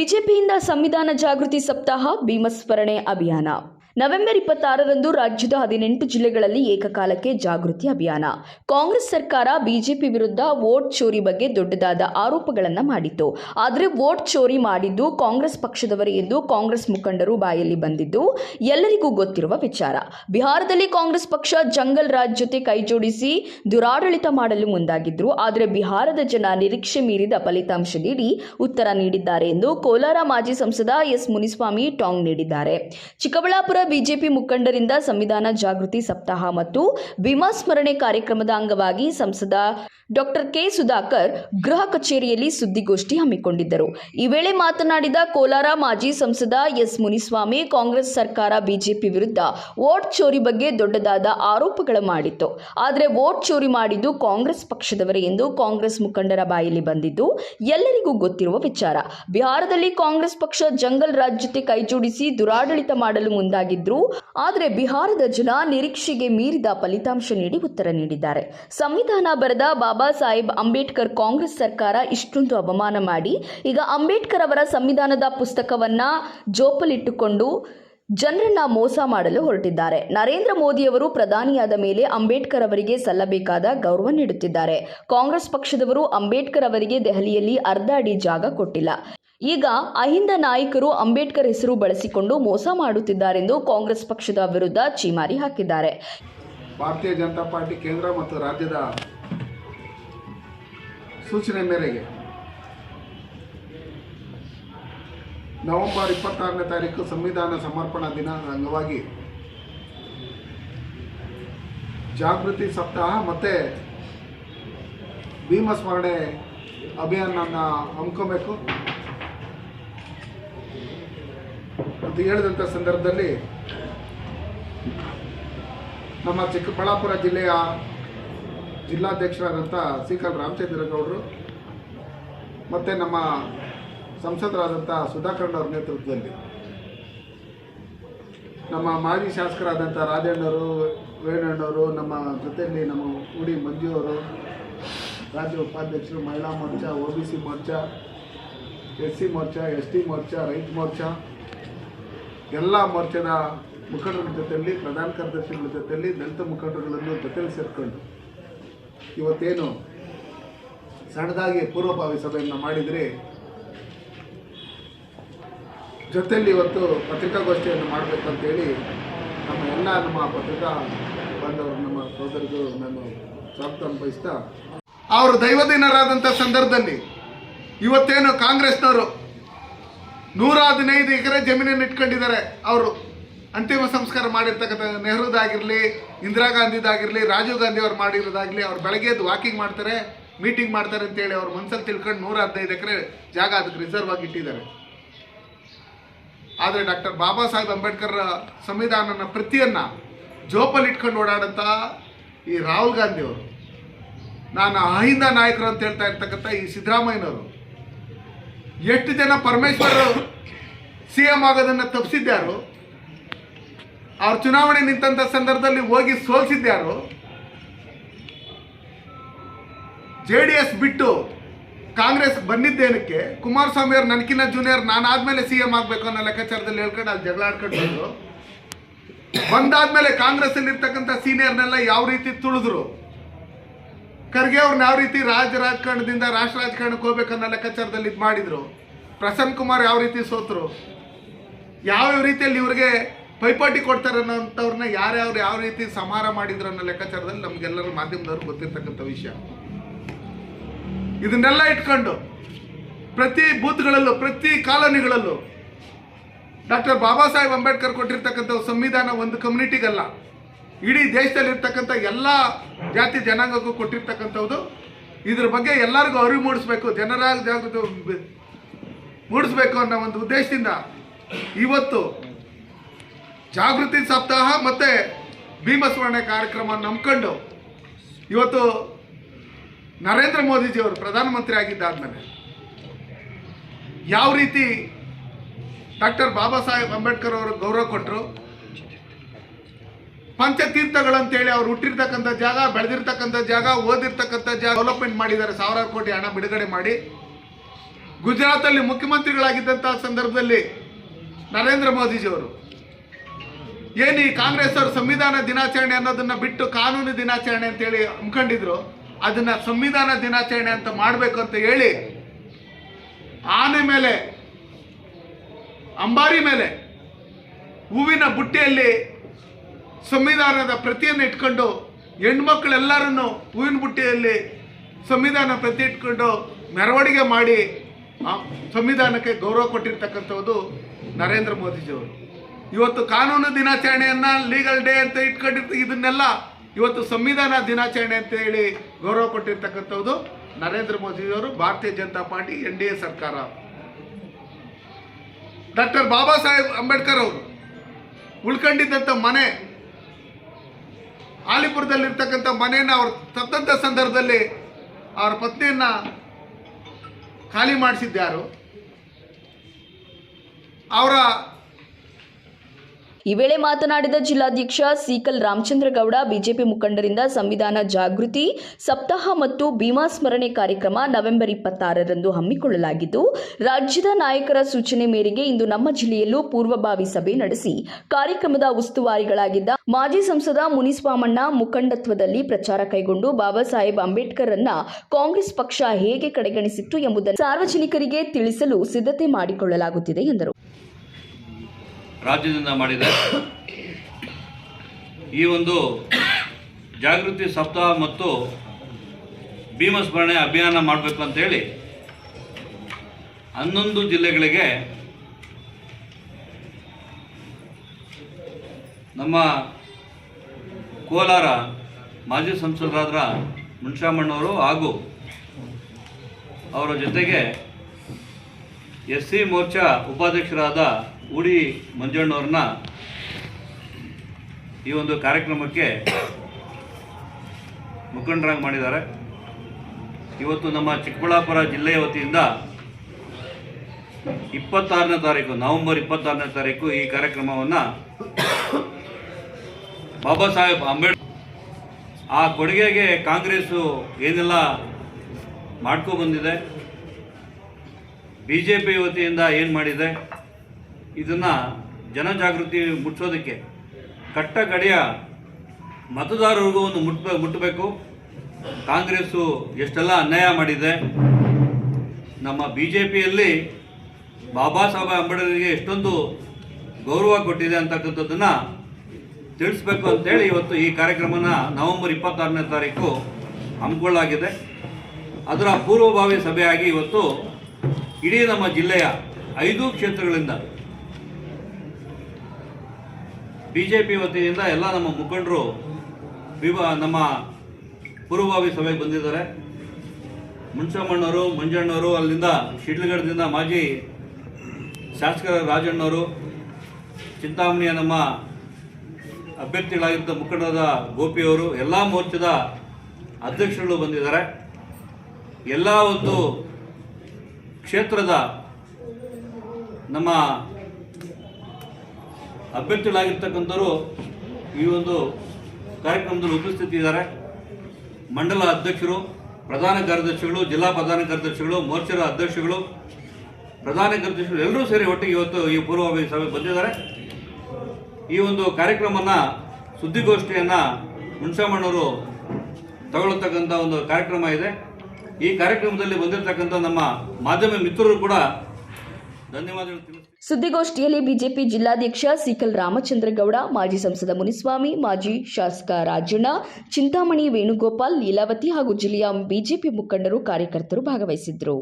ಬಿಜೆಪಿಯಿಂದ ಸಂವಿಧಾನ ಜಾಗೃತಿ ಸಪ್ತಾಹ ಭೀಮಸ್ಮರಣೆ ಅಭಿಯಾನ. ನವೆಂಬರ್ ಇಪ್ಪತ್ತಾರರಂದು ರಾಜ್ಯದ ಹದಿನೆಂಟು ಜಿಲ್ಲೆಗಳಲ್ಲಿ ಏಕಕಾಲಕ್ಕೆ ಜಾಗೃತಿ ಅಭಿಯಾನ. ಕಾಂಗ್ರೆಸ್ ಸರ್ಕಾರ ಬಿಜೆಪಿ ವಿರುದ್ಧ ವೋಟ್ ಚೋರಿ ಬಗ್ಗೆ ದೊಡ್ಡದಾದ ಆರೋಪಗಳನ್ನು ಮಾಡಿತ್ತು. ಆದರೆ ವೋಟ್ ಚೋರಿ ಮಾಡಿದ್ದು ಕಾಂಗ್ರೆಸ್ ಪಕ್ಷದವರೇ ಎಂದು ಕಾಂಗ್ರೆಸ್ ಮುಖಂಡರು ಬಾಯಲ್ಲಿ ಬಂದಿದ್ದು ಎಲ್ಲರಿಗೂ ಗೊತ್ತಿರುವ ವಿಚಾರ. ಬಿಹಾರದಲ್ಲಿ ಕಾಂಗ್ರೆಸ್ ಪಕ್ಷ ಜಂಗಲ್ ರಾಜ್ ಜೊತೆ ಕೈಜೋಡಿಸಿ ದುರಾಡಳಿತ ಮಾಡಲು ಮುಂದಾಗಿದ್ರು. ಆದರೆ ಬಿಹಾರದ ಜನ ನಿರೀಕ್ಷೆ ಮೀರಿದ ಫಲಿತಾಂಶ ನೀಡಿ ಉತ್ತರ ನೀಡಿದ್ದಾರೆ ಎಂದು ಕೋಲಾರ ಮಾಜಿ ಸಂಸದ ಎಸ್ ಮುನಿಸ್ವಾಮಿ ಟಾಂಗ್ ನೀಡಿದ್ದಾರೆ. ಚಿಕ್ಕಬಳ್ಳಾಪುರ ಬಿಜೆಪಿ ಮುಖಂಡರಿಂದ ಸಂವಿಧಾನ ಜಾಗೃತಿ ಸಪ್ತಾಹ ಮತ್ತು ಭೀಮಾ ಸ್ಮರಣೆ ಕಾರ್ಯಕ್ರಮದ ಅಂಗವಾಗಿ ಸಂಸದ ಡಾಕ್ಟರ್ ಕೆ ಸುಧಾಕರ್ ಗೃಹ ಕಚೇರಿಯಲ್ಲಿ ಸುದ್ದಿಗೋಷ್ಠಿ ಹಮ್ಮಿಕೊಂಡಿದ್ದರು. ಈ ವೇಳೆ ಮಾತನಾಡಿದ ಕೋಲಾರ ಮಾಜಿ ಸಂಸದ ಎಸ್ ಮುನಿಸ್ವಾಮಿ, ಕಾಂಗ್ರೆಸ್ ಸರ್ಕಾರ ಬಿಜೆಪಿ ವಿರುದ್ಧ ವೋಟ್ ಚೋರಿ ಬಗ್ಗೆ ದೊಡ್ಡದಾದ ಆರೋಪಗಳ ಮಾಡಿತ್ತು. ಆದರೆ ವೋಟ್ ಚೋರಿ ಮಾಡಿದ್ದು ಕಾಂಗ್ರೆಸ್ ಪಕ್ಷದವರೇ ಎಂದು ಕಾಂಗ್ರೆಸ್ ಮುಖಂಡರ ಬಾಯಲ್ಲಿ ಬಂದಿದ್ದು ಎಲ್ಲರಿಗೂ ಗೊತ್ತಿರುವ ವಿಚಾರ. ಬಿಹಾರದಲ್ಲಿ ಕಾಂಗ್ರೆಸ್ ಪಕ್ಷ ಜಂಗಲ್ ರಾಜ್ಯತೆ ಕೈಜೋಡಿಸಿ ದುರಾಡಳಿತ ಮಾಡಲು ಮುಂದಾಗಿದ್ರು ಆದರೆ ಬಿಹಾರದ ಜನ ನಿರೀಕ್ಷೆಗೆ ಮೀರಿದ ಫಲಿತಾಂಶ ನೀಡಿ ಉತ್ತರ ನೀಡಿದ್ದಾರೆ. ಸಂವಿಧಾನ ಬರೆದ ಬಾಬಾ ಸಾಹೇಬ್ ಅಂಬೇಡ್ಕರ್ ಕಾಂಗ್ರೆಸ್ ಸರ್ಕಾರ ಇಷ್ಟೊಂದು ಅವಮಾನ ಮಾಡಿ, ಈಗ ಅಂಬೇಡ್ಕರ್ ಅವರ ಸಂವಿಧಾನದ ಪುಸ್ತಕವನ್ನ ಜೋಪಲಿಟ್ಟುಕೊಂಡು ಜನರನ್ನ ಮೋಸ ಮಾಡಲು ಹೊರಟಿದ್ದಾರೆ. ನರೇಂದ್ರ ಮೋದಿಯವರು ಪ್ರಧಾನಿಯಾದ ಮೇಲೆ ಅಂಬೇಡ್ಕರ್ ಅವರಿಗೆ ಸಲ್ಲಬೇಕಾದ ಗೌರವ ನೀಡುತ್ತಿದ್ದಾರೆ. ಕಾಂಗ್ರೆಸ್ ಪಕ್ಷದವರು ಅಂಬೇಡ್ಕರ್ ಅವರಿಗೆ ದೆಹಲಿಯಲ್ಲಿ ಅರ್ಧ ಅಡಿ ಜಾಗ ಕೊಟ್ಟಿಲ್ಲ. ಈಗ ಅಹಿಂದ ನಾಯಕರು ಅಂಬೇಡ್ಕರ್ ಹೆಸರು ಬಳಸಿಕೊಂಡು ಮೋಸ ಮಾಡುತ್ತಿದ್ದಾರೆಂದು ಕಾಂಗ್ರೆಸ್ ಪಕ್ಷದ ವಿರುದ್ಧ ಚೀಮಾರಿ ಹಾಕಿದ್ದಾರೆ. ಭಾರತೀಯ ಜನತಾ ಪಾರ್ಟಿ ಕೇಂದ್ರ ಮತ್ತು ರಾಜ್ಯದ ಸೂಚನೆ ಮೇರೆಗೆ ನವೆಂಬರ್ ಇಪ್ಪತ್ತಾರನೇ ತಾರೀಕು ಸಂವಿಧಾನ ಸಮರ್ಪಣಾ ದಿನದ ಅಂಗವಾಗಿ ಜಾಗೃತಿ ಸಪ್ತಾಹ ಮತ್ತು ಭೀಮಸ್ಮರಣೆ ಅಭಿಯಾನ ಹಮ್ಮಿಕೋಬೇಕು. ಅಂತ ಹೇಳಿದಂಥ ಸಂದರ್ಭದಲ್ಲಿ ನಮ್ಮ ಚಿಕ್ಕಬಳ್ಳಾಪುರ ಜಿಲ್ಲೆಯ ಜಿಲ್ಲಾಧ್ಯಕ್ಷರಾದಂಥ ಸಿಕಲ್ ರಾಮಚಂದ್ರಗೌಡರು ಮತ್ತು ನಮ್ಮ ಸಂಸದರಾದಂಥ ಸುಧಾಕರ್ಣವ್ರ ನೇತೃತ್ವದಲ್ಲಿ ನಮ್ಮ ಮಾಜಿ ಶಾಸಕರಾದಂಥ ರಾಜಣ್ಣವರು ವೇಣಣ್ಣವರು ನಮ್ಮ ಜೊತೆಯಲ್ಲಿ ನಮ್ಮ ಉಡಿ ಮಂಜುವರು ರಾಜ್ಯ ಉಪಾಧ್ಯಕ್ಷರು, ಮಹಿಳಾ Morcha, O B C Morcha, S C Morcha, S T Morcha, ರೈತ ಮೋರ್ಚಾ ಎಲ್ಲ ಮೋರ್ಚಾದ ಮುಖಂಡರ ಜೊತೆಯಲ್ಲಿ, ಪ್ರಧಾನ ಕಾರ್ಯದರ್ಶಿಗಳ ಜೊತೆಯಲ್ಲಿ ದಲಿತ ಮುಖಂಡರುಗಳನ್ನು ಜೊತೆಯಲ್ಲಿ ಸೇರಿಕೊಂಡು ಇವತ್ತೇನು ಸಣ್ಣದಾಗಿ ಪೂರ್ವಭಾವಿ ಸಭೆಯನ್ನು ಮಾಡಿದರೆ, ಜೊತೆಯಲ್ಲಿ ಇವತ್ತು ಪತ್ರಿಕಾಗೋಷ್ಠಿಯನ್ನು ಮಾಡಬೇಕಂತೇಳಿ ನಮ್ಮ ಎಲ್ಲ ನಮ್ಮ ಪತ್ರಿಕಾ ಬಾಂಧವರು ನಮ್ಮ ಸೋದರಿಗೂ ನಾನು ಸ್ವಾಗತ ಅನುಭವಿಸ್ತಾ, ಅವರು ದೈವದಿನರಾದಂಥ ಸಂದರ್ಭದಲ್ಲಿ ಇವತ್ತೇನು ಕಾಂಗ್ರೆಸ್ನವರು ನೂರ ಹದಿನೈದು ಎಕರೆ ಜಮೀನನ್ನು ಇಟ್ಕೊಂಡಿದ್ದಾರೆ ಅವರು. ಅಂತಿಮ ಸಂಸ್ಕಾರ ಮಾಡಿರ್ತಕ್ಕಂಥ ನೆಹರೂದಾಗಿರಲಿ, ಇಂದಿರಾ ಗಾಂಧಿದಾಗಿರಲಿ, ರಾಜೀವ್ ಗಾಂಧಿ ಅವ್ರು ಮಾಡಿರೋದಾಗಲಿ ಅವ್ರು ಬೆಳಗ್ಗೆ ಎದ್ದು ವಾಕಿಂಗ್ ಮಾಡ್ತಾರೆ, ಮೀಟಿಂಗ್ ಮಾಡ್ತಾರೆ ಅಂತೇಳಿ ಅವ್ರ ಮನ್ಸಲ್ಲಿ ತಿಳ್ಕೊಂಡು ನೂರ ಹದಿನೈದು ಎಕರೆ ಜಾಗ ಅದಕ್ಕೆ ರಿಸರ್ವ್ ಆಗಿ ಇಟ್ಟಿದ್ದಾರೆ. ಆದರೆ ಡಾಕ್ಟರ್ ಬಾಬಾ ಸಾಹೇಬ್ ಅಂಬೇಡ್ಕರ್ ಸಂವಿಧಾನನ ಪ್ರತಿಯನ್ನು ಜೋಪಲ್ಲಿ ಇಟ್ಕೊಂಡು ಓಡಾಡಂಥ ಈ ರಾಹುಲ್ ಗಾಂಧಿ ಅವರು. ನಾನು ಅಹಿಂದ ನಾಯಕರು ಅಂತ ಹೇಳ್ತಾ ಇರ್ತಕ್ಕಂಥ ಈ ಸಿದ್ದರಾಮಯ್ಯನವರು. ಎಷ್ಟು ಜನ ಪರಮೇಶ್ವರ್ ಸಿ ಎಂ ಆಗೋದನ್ನು ತಪ್ಪಿಸಿದ್ಯಾರು ಅವ್ರ ಚುನಾವಣೆ ನಿಂತಂಥ ಸಂದರ್ಭದಲ್ಲಿ ಹೋಗಿ ಸೋಲ್ಸಿದ್ಯಾರು? ಜೆ ಡಿ ಎಸ್ ಬಿಟ್ಟು ಕಾಂಗ್ರೆಸ್ ಬಂದಿದ್ದೇನಕ್ಕೆ? ಕುಮಾರಸ್ವಾಮಿ ಅವ್ರು ನನಕಿನ ಜೂನಿಯರ್ ನಾನು ಆದ್ಮೇಲೆ ಸಿ ಎಂ ಆಗಬೇಕು ಅನ್ನೋ ಲೆಕ್ಕಾಚಾರದಲ್ಲಿ ಹೇಳ್ಕೊಂಡು ಅಲ್ಲಿ ಜಗಳ ಆಡ್ಕೊಂಡು ಬಂದಾದ್ಮೇಲೆ ಕಾಂಗ್ರೆಸ್ ಅಲ್ಲಿ ಇರ್ತಕ್ಕಂಥ ಸೀನಿಯರ್ನೆಲ್ಲ ಯಾವ ರೀತಿ ತುಳಿದ್ರು? ಖರ್ಗೆ ಅವ್ರನ್ನ ಯಾವ ರೀತಿ ರಾಜ ರಾಜಕಾರಣದಿಂದ, ರಾಷ್ಟ್ರ ರಾಜಕಾರಣಕ್ಕೆ ಹೋಗ್ಬೇಕನ್ನೋ ಲೆಕ್ಕಾಚಾರದಲ್ಲಿ ಇದು ಮಾಡಿದ್ರು. ಪ್ರಸನ್ನ ಕುಮಾರ್ ಯಾವ ರೀತಿ ಸೋತರು? ಯಾವ ರೀತಿಯಲ್ಲಿ ಇವ್ರಿಗೆ ಪೈಪಾಟಿ ಕೊಡ್ತಾರೆ ಅನ್ನೋಂಥವ್ರನ್ನ ಯಾರ್ಯಾವ್ರು ಯಾವ ರೀತಿ ಸಮಾರ ಮಾಡಿದ್ರು ಅನ್ನೋ ಲೆಕ್ಕಾಚಾರದಲ್ಲಿ ನಮಗೆಲ್ಲರೂ ಮಾಧ್ಯಮದವ್ರು ಗೊತ್ತಿರ್ತಕ್ಕಂಥ ವಿಷಯ. ಇದನ್ನೆಲ್ಲ ಇಟ್ಕೊಂಡು ಪ್ರತಿ ಬೂತ್ಗಳಲ್ಲೂ, ಪ್ರತಿ ಕಾಲೋನಿಗಳಲ್ಲೂ ಡಾಕ್ಟರ್ ಬಾಬಾ ಸಾಹೇಬ್ ಅಂಬೇಡ್ಕರ್ ಕೊಟ್ಟಿರ್ತಕ್ಕಂಥ ಸಂವಿಧಾನ ಒಂದು ಕಮ್ಯುನಿಟಿಗಲ್ಲ ಇಡೀ ದೇಶದಲ್ಲಿರ್ತಕ್ಕಂಥ ಎಲ್ಲ ಜಾತಿ ಜನಾಂಗಕ್ಕೂ ಕೊಟ್ಟಿರ್ತಕ್ಕಂಥದ್ದು ಇದ್ರ ಬಗ್ಗೆ ಎಲ್ಲರಿಗೂ ಅರಿವು ಮೂಡಿಸ್ಬೇಕು ಜನರ ಜಾಗೃತಿ ಮೂಡಿಸ್ಬೇಕು ಅನ್ನೋ ಒಂದು ಉದ್ದೇಶದಿಂದ ಇವತ್ತು ಜಾಗೃತಿ ಸಪ್ತಾಹ ಮತ್ತು ಭೀಮಸ್ಮರಣೆ ಕಾರ್ಯಕ್ರಮ ನಂಬ್ಕೊಂಡು ಇವತ್ತು ನರೇಂದ್ರ ಮೋದಿಜಿಯವರು ಪ್ರಧಾನಮಂತ್ರಿ ಆಗಿದ್ದಾದ್ಮೇಲೆ ಯಾವ ರೀತಿ ಡಾಕ್ಟರ್ ಬಾಬಾ ಸಾಹೇಬ್ ಅಂಬೇಡ್ಕರ್ ಅವರು ಗೌರವ ಕೊಟ್ಟರು ಪಂಚತೀರ್ಥಗಳಂತೇಳಿ ಅವ್ರು ಹುಟ್ಟಿರ್ತಕ್ಕಂಥ ಜಾಗ, ಬೆಳೆದಿರ್ತಕ್ಕಂಥ ಜಾಗ, ಓದಿರ್ತಕ್ಕಂಥ ಜಾಗ ಡೆವಲಪ್ಮೆಂಟ್ ಮಾಡಿದ್ದಾರೆ. ಸಾವಿರಾರು ಕೋಟಿ ಹಣ ಬಿಡುಗಡೆ ಮಾಡಿ. ಗುಜರಾತಲ್ಲಿ ಮುಖ್ಯಮಂತ್ರಿಗಳಾಗಿದ್ದಂತಹ ಸಂದರ್ಭದಲ್ಲಿ ನರೇಂದ್ರ ಮೋದಿಜಿಯವರು, ಏನು ಈ ಕಾಂಗ್ರೆಸ್ ಅವರು ಸಂವಿಧಾನ ದಿನಾಚರಣೆ ಅನ್ನೋದನ್ನ ಬಿಟ್ಟು ಕಾನೂನು ದಿನಾಚರಣೆ ಅಂತೇಳಿ ಹಮ್ಮಿಕೊಂಡಿದ್ರು ಅದನ್ನ ಸಂವಿಧಾನ ದಿನಾಚರಣೆ ಅಂತ ಮಾಡಬೇಕು ಅಂತ ಹೇಳಿ, ಆನೆ ಮೇಲೆ, ಅಂಬಾರಿ ಮೇಲೆ ಹೂವಿನ ಬುಟ್ಟಿಯಲ್ಲಿ ಸಂವಿಧಾನದ ಪ್ರತಿಯನ್ನು ಇಟ್ಕೊಂಡು ಹೆಣ್ಮಕ್ಳೆಲ್ಲರನ್ನು ಹೂವಿನ ಬುಟ್ಟಿಯಲ್ಲಿ ಸಂವಿಧಾನ ಪ್ರತಿ ಇಟ್ಕೊಂಡು ಮೆರವಣಿಗೆ ಮಾಡಿ ಸಂವಿಧಾನಕ್ಕೆ ಗೌರವ ಕೊಟ್ಟಿರ್ತಕ್ಕಂಥದ್ದು ನರೇಂದ್ರ ಮೋದಿಜಿಯವರು. ಇವತ್ತು ಕಾನೂನು ದಿನಾಚರಣೆಯನ್ನ ಲೀಗಲ್ ಡೇ ಅಂತ ಇಟ್ಕೊಂಡಿರ್ತ, ಇದನ್ನೆಲ್ಲ ಇವತ್ತು ಸಂವಿಧಾನ ದಿನಾಚರಣೆ ಅಂತ ಹೇಳಿ ಗೌರವ ಕೊಟ್ಟಿರ್ತಕ್ಕಂಥದ್ದು ನರೇಂದ್ರ ಮೋದಿಜಿಯವರು, Bharatiya Janata party, N D A ಸರ್ಕಾರ. ಡಾಕ್ಟರ್ ಬಾಬಾ ಸಾಹೇಬ್ ಅಂಬೇಡ್ಕರ್ ಅವರು ಉಳ್ಕೊಂಡಿದ್ದಂಥ ಮನೆ ಆಲಿಪುರದಲ್ಲಿರ್ತಕ್ಕಂಥ ಮನೆಯನ್ನು ಅವ್ರು ತಕ್ಕಂಥ ಸಂದರ್ಭದಲ್ಲಿ ಅವರ ಪತ್ನಿಯನ್ನು ಖಾಲಿ ಮಾಡಿಸಿದ್ದಾರು ಅವರ ಈ ವೇಳೆ ಮಾತನಾಡಿದ ಜಿಲ್ಲಾಧ್ಯಕ್ಷ ಸೀಕಲ್ ರಾಮಚಂದ್ರಗೌಡ, ಬಿಜೆಪಿ ಮುಖಂಡರಿಂದ ಸಂವಿಧಾನ ಜಾಗೃತಿ, ಸಪ್ತಾಹ ಮತ್ತು ಭೀಮಾ ಸ್ಮರಣೆ ಕಾರ್ಯಕ್ರಮ ನವೆಂಬರ್ ಇಪ್ಪತ್ತಾರರಂದು ಹಮ್ಮಿಕೊಳ್ಳಲಾಗಿದ್ದು, ರಾಜ್ಯದ ನಾಯಕರ ಸೂಚನೆ ಮೇರೆಗೆ ಇಂದು ನಮ್ಮ ಜಿಲ್ಲೆಯಲ್ಲೂ ಪೂರ್ವಭಾವಿ ಸಭೆ ನಡೆಸಿ, ಕಾರ್ಯಕ್ರಮದ ಉಸ್ತುವಾರಿಗಳಾಗಿದ್ದ ಮಾಜಿ ಸಂಸದ ಮುನಿಸ್ವಾಮಣ್ಣ ಮುಖಂಡತ್ವದಲ್ಲಿ ಪ್ರಚಾರ ಕೈಗೊಂಡು ಬಾಬಾ ಸಾಹೇಬ್ ಅಂಬೇಡ್ಕರ್ ಅನ್ನ ಕಾಂಗ್ರೆಸ್ ಪಕ್ಷ ಹೇಗೆ ಕಡೆಗಣಿಸಿತ್ತು ಎಂಬುದನ್ನು ಸಾರ್ವಜನಿಕರಿಗೆ ತಿಳಿಸಲು ಸಿದ್ಧತೆ ಮಾಡಿಕೊಳ್ಳಲಾಗುತ್ತಿದೆ ಎಂದರು. ರಾಜ್ಯದಿಂದ ಮಾಡಿದೆ ಈ ಒಂದು ಜಾಗೃತಿ ಸಪ್ತಾಹ ಮತ್ತು ಭೀಮಸ್ಮರಣೆ ಅಭಿಯಾನ ಮಾಡಬೇಕು ಅಂತೇಳಿ ಹನ್ನೊಂದು ಜಿಲ್ಲೆಗಳಿಗೆ ನಮ್ಮ ಕೋಲಾರ ಮಾಜಿ ಸಂಸದರಾದ ಮುನ್ಷಾಮಣ್ಣವರು ಹಾಗೂ ಅವರ ಜೊತೆಗೆ ಎಸ್ ಸಿ ಮೋರ್ಚಾ ಉಪಾಧ್ಯಕ್ಷರಾದ ಉಡಿ ಮಂಜಣ್ಣವ್ರನ್ನ ಈ ಒಂದು ಕಾರ್ಯಕ್ರಮಕ್ಕೆ ಮುಖಂಡರಾಗಿ ಮಾಡಿದ್ದಾರೆ. ಇವತ್ತು ನಮ್ಮ ಚಿಕ್ಕಬಳ್ಳಾಪುರ ಜಿಲ್ಲೆಯ ವತಿಯಿಂದ ಇಪ್ಪತ್ತಾರನೇ ತಾರೀಕು, ನವೆಂಬರ್ ಇಪ್ಪತ್ತಾರನೇ ತಾರೀಕು ಈ ಕಾರ್ಯಕ್ರಮವನ್ನು ಬಾಬಾ ಸಾಹೇಬ್ ಅಂಬೇಡ್ಕರ್ ಆ ಕೊಡುಗೆಗೆ ಕಾಂಗ್ರೆಸ್ಸು ಏನೆಲ್ಲ ಮಾಡ್ಕೊಬಂದಿದೆ ಬಿ ಜೆ ಪಿ ವತಿಯಿಂದ ಏನು ಮಾಡಿದೆ ಇದನ್ನು ಜನಜಾಗೃತಿ ಮುಟ್ಟಿಸೋದಕ್ಕೆ ಕಟ್ಟ ಕಡೆಯ ಮತದಾರರಿಗೂ ಒಂದು ಮುಟ್ಬ ಮುಟ್ಟಬೇಕು ಕಾಂಗ್ರೆಸ್ಸು ಎಷ್ಟೆಲ್ಲ ಅನ್ಯಾಯ ಮಾಡಿದೆ. ನಮ್ಮ ಬಿ ಜೆ ಪಿಯಲ್ಲಿ ಬಾಬಾ ಸಾಹೇಬ್ ಅಂಬೇಡ್ಕರ್ಗೆ ಎಷ್ಟೊಂದು ಗೌರವ ಕೊಟ್ಟಿದೆ ಅಂತಕ್ಕಂಥದ್ದನ್ನು ತಿಳಿಸ್ಬೇಕು ಅಂತೇಳಿ ಇವತ್ತು ಈ ಕಾರ್ಯಕ್ರಮನ ನವೆಂಬರ್ ಇಪ್ಪತ್ತಾರನೇ ತಾರೀಕು ಹಮ್ಮಿಕೊಳ್ಳಲಾಗಿದೆ. ಅದರ ಪೂರ್ವಭಾವಿ ಸಭೆಯಾಗಿ ಇವತ್ತು ಇಡೀ ನಮ್ಮ ಜಿಲ್ಲೆಯ ಐದು ಕ್ಷೇತ್ರಗಳಿಂದ ಬಿ ಜೆ ಪಿ ವತಿಯಿಂದ ಎಲ್ಲ ನಮ್ಮ ಮುಖಂಡರು ವಿವ ನಮ್ಮ ಪೂರ್ವಭಾವಿ ಸಭೆಗೆ ಬಂದಿದ್ದಾರೆ. ಮುನ್ಸಮ್ಮಣ್ಣವರು, ಮಂಜಣ್ಣವರು ಅಲ್ಲಿಂದ ಶಿಡ್ಲಗಡದಿಂದ ಮಾಜಿ ಶಾಸಕರ ರಾಜಣ್ಣವರು, ಚಿಂತಾಮಣಿಯ ನಮ್ಮ ಅಭ್ಯರ್ಥಿಗಳಾಗಿದ್ದ ಮುಖಂಡರಾದ ಗೋಪಿಯವರು ಎಲ್ಲ ಮೋರ್ಚಾದ ಅಧ್ಯಕ್ಷರುಗಳು ಬಂದಿದ್ದಾರೆ. ಎಲ್ಲ ಒಂದು ಕ್ಷೇತ್ರದ ನಮ್ಮ ಅಭ್ಯರ್ಥಿಗಳಾಗಿರ್ತಕ್ಕಂಥವರು ಈ ಒಂದು ಕಾರ್ಯಕ್ರಮದಲ್ಲಿ ಉಪಸ್ಥಿತಿ ಇದ್ದಾರೆ ಮಂಡಲ ಅಧ್ಯಕ್ಷರು, ಪ್ರಧಾನ ಕಾರ್ಯದರ್ಶಿಗಳು, ಜಿಲ್ಲಾ ಪ್ರಧಾನ ಕಾರ್ಯದರ್ಶಿಗಳು ಮೋರ್ಚಾದ ಅಧ್ಯಕ್ಷಗಳು, ಪ್ರಧಾನ ಕಾರ್ಯದರ್ಶಿಗಳು ಎಲ್ಲರೂ ಸೇರಿ ಒಟ್ಟಿಗೆ ಇವತ್ತು ಈ ಪೂರ್ವಭಾವಿ ಸಭೆ ಬಂದಿದ್ದಾರೆ. ಈ ಒಂದು ಕಾರ್ಯಕ್ರಮನ ಸುದ್ದಿಗೋಷ್ಠಿಯನ್ನು ಮುನ್ಸಮ್ಮಣ್ಣವರು ತಗೊಳ್ತಕ್ಕಂಥ ಒಂದು ಕಾರ್ಯಕ್ರಮ ಇದೆ. ಈ ಕಾರ್ಯಕ್ರಮದಲ್ಲಿ ಬಂದಿರತಕ್ಕಂಥ ನಮ್ಮ ಮಾಧ್ಯಮ ಮಿತ್ರರು ಕೂಡ ಧನ್ಯವಾದಗಳು ತಿಳಿಸ್ತೀನಿ ಸುದ್ದಿಗೋಷ್ಠಿಯಲ್ಲಿ ಬಿಜೆಪಿ ಜಿಲ್ಲಾಧ್ಯಕ್ಷ ಸಿಕಲ್ ರಾಮಚಂದ್ರಗೌಡ, ಮಾಜಿ ಸಂಸದ ಮುನಿಸ್ವಾಮಿ, ಮಾಜಿ ಶಾಸಕ ರಾಜಣ್ಣ, ಚಿಂತಾಮಣಿ ವೇಣುಗೋಪಾಲ್, ಲೀಲಾವತಿ ಹಾಗೂ ಜಿಲ್ಲೆಯ ಬಿಜೆಪಿ ಮುಖಂಡರು ಕಾರ್ಯಕರ್ತರು ಭಾಗವಹಿಸಿದ್ದರು.